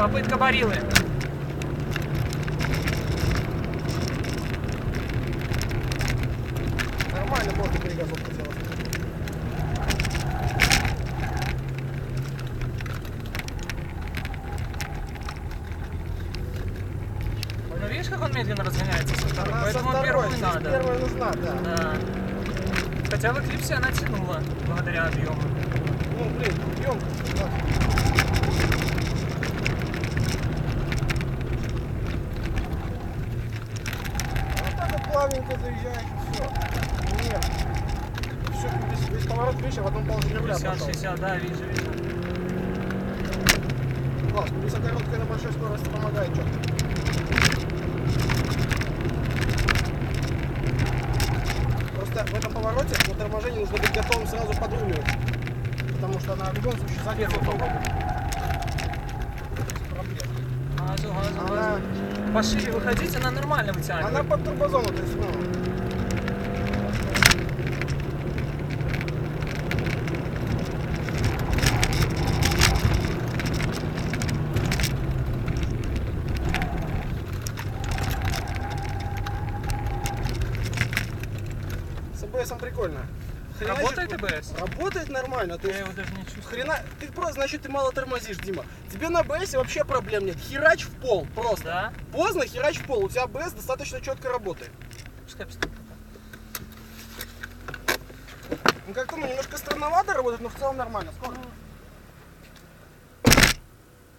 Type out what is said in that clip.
Попытка барилы. Нормально можно перегазовку делать. Ну видишь, как он медленно разгоняется со второй? Она со Поэтому второй, первую надо. первая нужна, да. Да. Хотя в эклипсе она тянула благодаря объему. Ну, блин, емко. Вот плавненько заезжаешь и все. Нет. Все, весь, весь поворот, видишь, а в одном положении руля 50, пошел. 60, да, вижу, вижу. Класс, колесо короткое на большой скорости помогает четко. Просто в этом повороте на торможении нужно быть готовым сразу подруливать. Потому что она в любом случае задержит ногу. Она. Пошире выходить, она нормально вытягивает. она под турбозону, ну, с АБСом прикольно. Работает АБС? Работает нормально. То Я есть его даже не чувствую. Хрена, ты просто, значит, ты мало тормозишь, Дима. Тебе на АБС вообще проблем нет. Херач в пол, просто. Да? Поздно, херач в пол. У тебя АБС достаточно четко работает. Пускай пускай. Ну как-то ну, немножко странновато работает, но в целом нормально. Скоро.